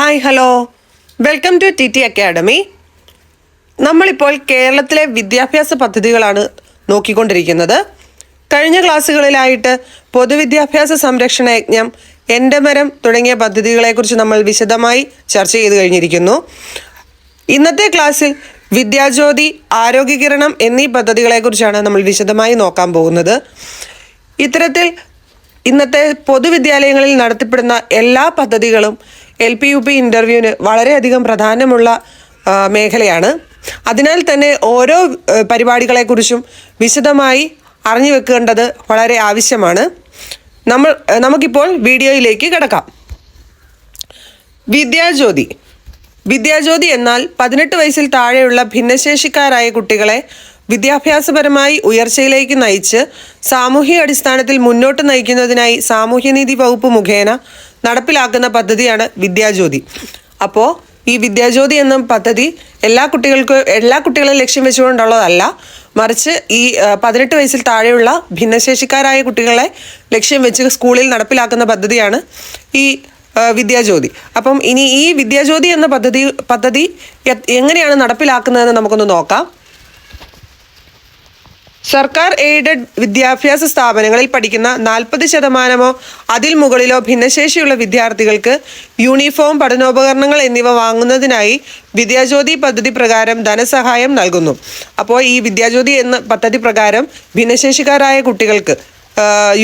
Hi hello. Welcome to T T academy. നമ്മളിപ്പോൾ കേരളത്തിലെ വിദ്യാഭ്യാസ പദ്ധതികളാണ് നോക്കിക്കൊണ്ടിരിക്കുന്നത്. കഴിഞ്ഞ ക്ലാസ്സുകളിലായിട്ട് പൊതുവിദ്യാഭ്യാസ സംരക്ഷണ യജ്ഞം എന്റെ മരം തുടങ്ങിയ പദ്ധതികളെക്കുറിച്ച് നമ്മൾ വിശദമായി ചർച്ച ചെയ്ത് കഴിഞ്ഞിരിക്കുന്നു. ഇന്നത്തെ ക്ലാസ്സിൽ വിദ്യാജ്യോതി ആരോഗ്യകിരണം എന്നീ പദ്ധതികളെക്കുറിച്ചാണ് നമ്മൾ വിശദമായി നോക്കാൻ പോകുന്നത്. ഇത്തരത്തിൽ ഇന്നത്തെ പൊതുവിദ്യാലയങ്ങളിൽ നടത്തപ്പെടുന്ന എല്ലാ പദ്ധതികളും എൽ പി യു പി ഇന്റർവ്യൂവിന് വളരെയധികം പ്രാധാന്യമുള്ള മേഖലയാണ്. അതിനാൽ തന്നെ ഓരോ പരിപാടികളെക്കുറിച്ചും വിശദമായി അറിഞ്ഞു വെക്കേണ്ടത് വളരെ ആവശ്യമാണ്. നമ്മൾ നമുക്കിപ്പോൾ വീഡിയോയിലേക്ക് കിടക്കാം. വിദ്യാജ്യോതി. വിദ്യാജ്യോതി എന്നാൽ പതിനെട്ട് വയസ്സിൽ താഴെയുള്ള ഭിന്നശേഷിക്കാരായ കുട്ടികളെ വിദ്യാഭ്യാസപരമായി ഉയർച്ചയിലേക്ക് നയിച്ച് സാമൂഹ്യ അടിസ്ഥാനത്തിൽ മുന്നോട്ട് നയിക്കുന്നതിനായി സാമൂഹ്യനീതി വകുപ്പ് മുഖേന നടപ്പിലാക്കുന്ന പദ്ധതിയാണ് വിദ്യാജ്യോതി. അപ്പോൾ ഈ വിദ്യാജ്യോതി എന്ന പദ്ധതി എല്ലാ കുട്ടികൾക്കും എല്ലാ കുട്ടികളെ ലക്ഷ്യം വെച്ചുകൊണ്ടുള്ളതല്ല. മറിച്ച് ഈ പതിനെട്ട് വയസ്സിൽ താഴെയുള്ള ഭിന്നശേഷിക്കാരായ കുട്ടികളെ ലക്ഷ്യം വെച്ച് സ്കൂളിൽ നടപ്പിലാക്കുന്ന പദ്ധതിയാണ് ഈ വിദ്യാജ്യോതി. അപ്പം ഇനി ഈ വിദ്യാജ്യോതി എന്ന പദ്ധതി പദ്ധതി എങ്ങനെയാണ് നടപ്പിലാക്കുന്നതെന്ന് നമുക്കൊന്ന് നോക്കാം. സർക്കാർ എയ്ഡഡ് വിദ്യാഭ്യാസ സ്ഥാപനങ്ങളിൽ പഠിക്കുന്ന നാൽപ്പത് ശതമാനമോ അതിൽ മുകളിലോ ഭിന്നശേഷിയുള്ള വിദ്യാർത്ഥികൾക്ക് യൂണിഫോം പഠനോപകരണങ്ങൾ എന്നിവ വാങ്ങുന്നതിനായി വിദ്യാജ്യോതി പദ്ധതി പ്രകാരം ധനസഹായം നൽകുന്നു. അപ്പോൾ ഈ വിദ്യാജ്യോതി എന്ന പദ്ധതി പ്രകാരം ഭിന്നശേഷിക്കാരായ കുട്ടികൾക്ക്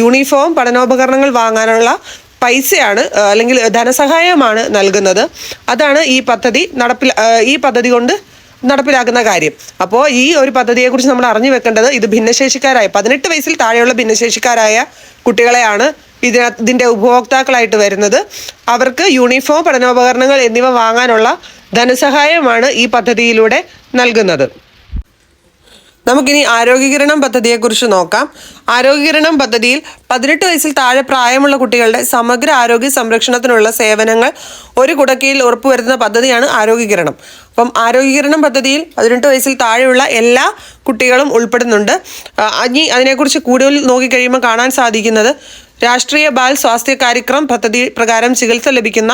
യൂണിഫോം പഠനോപകരണങ്ങൾ വാങ്ങാനുള്ള പൈസയാണ് അല്ലെങ്കിൽ ധനസഹായമാണ് നൽകുന്നത്. അതാണ് ഈ പദ്ധതി നടപ്പിൽ ഈ പദ്ധതി കൊണ്ട് നടപ്പിലാക്കുന്ന കാര്യം. അപ്പോൾ ഈ ഒരു പദ്ധതിയെക്കുറിച്ച് നമ്മൾ അറിഞ്ഞു വെക്കേണ്ടത് ഇത് ഭിന്നശേഷിക്കാരായ പതിനെട്ട് വയസ്സിൽ താഴെയുള്ള ഭിന്നശേഷിക്കാരായ കുട്ടികളെയാണ് ഇതിനകത്ത് ഇതിന്റെ ഉപഭോക്താക്കളായിട്ട് വരുന്നത്. അവർക്ക് യൂണിഫോം പഠനോപകരണങ്ങൾ എന്നിവ വാങ്ങാനുള്ള ധനസഹായമാണ് ഈ പദ്ധതിയിലൂടെ നൽകുന്നത്. നമുക്കിനി ആരോഗ്യകിരണം പദ്ധതിയെക്കുറിച്ച് നോക്കാം. ആരോഗ്യകിരണം പദ്ധതിയിൽ പതിനെട്ട് വയസ്സിൽ താഴെ പ്രായമുള്ള കുട്ടികളുടെ സമഗ്ര ആരോഗ്യ സംരക്ഷണത്തിനുള്ള സേവനങ്ങൾ ഒരു കുടക്കീഴിൽ ഉറപ്പുവരുത്തുന്ന പദ്ധതിയാണ് ആരോഗ്യകിരണം. അപ്പം ആരോഗ്യകിരണം പദ്ധതിയിൽ പതിനെട്ട് വയസ്സിൽ താഴെയുള്ള എല്ലാ കുട്ടികളും ഉൾപ്പെടുന്നുണ്ട്. ഇനി അതിനെക്കുറിച്ച് കൂടുതൽ നോക്കിക്കഴിയുമ്പോൾ കാണാൻ സാധിക്കുന്നത് രാഷ്ട്രീയ ബാൽ സ്വാസ്ഥ്യ കാര്യക്രം പദ്ധതി പ്രകാരം ചികിത്സ ലഭിക്കുന്ന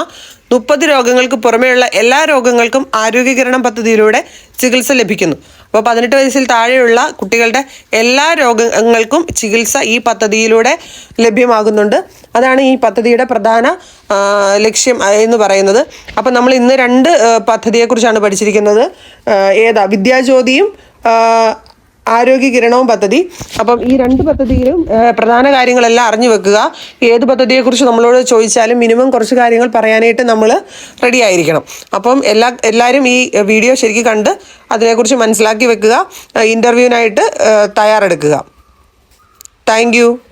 മുപ്പത് രോഗങ്ങൾക്ക് പുറമെയുള്ള എല്ലാ രോഗങ്ങൾക്കും ആരോഗ്യകിരണം പദ്ധതിയിലൂടെ ചികിത്സ ലഭിക്കുന്നു. അപ്പോൾ പതിനെട്ട് വയസ്സിൽ താഴെയുള്ള കുട്ടികളുടെ എല്ലാ രോഗങ്ങൾക്കും ചികിത്സ ഈ പദ്ധതിയിലൂടെ ലഭ്യമാകുന്നുണ്ട്. അതാണ് ഈ പദ്ധതിയുടെ പ്രധാന ലക്ഷ്യം എന്ന് പറയുന്നത്. അപ്പം നമ്മൾ ഇന്ന് രണ്ട് പദ്ധതിയെക്കുറിച്ചാണ് പഠിച്ചിരിക്കുന്നത്. ഏതാ? വിദ്യാജ്യോതിയും ആരോഗ്യ കിരണവും പദ്ധതി. അപ്പം ഈ രണ്ട് പദ്ധതിയിലും പ്രധാന കാര്യങ്ങളെല്ലാം അറിഞ്ഞു വെക്കുക. ഏത് പദ്ധതിയെക്കുറിച്ച് നമ്മളോട് ചോദിച്ചാലും മിനിമം കുറച്ച് കാര്യങ്ങൾ പറയാനായിട്ട് നമ്മൾ റെഡി ആയിരിക്കണം. അപ്പം എല്ലാ എല്ലാവരും ഈ വീഡിയോ ശരിക്കും കണ്ട് അതിനെക്കുറിച്ച് മനസ്സിലാക്കി വെക്കുക. ഇന്റർവ്യൂവിനായിട്ട് തയ്യാറെടുക്കുക. താങ്ക്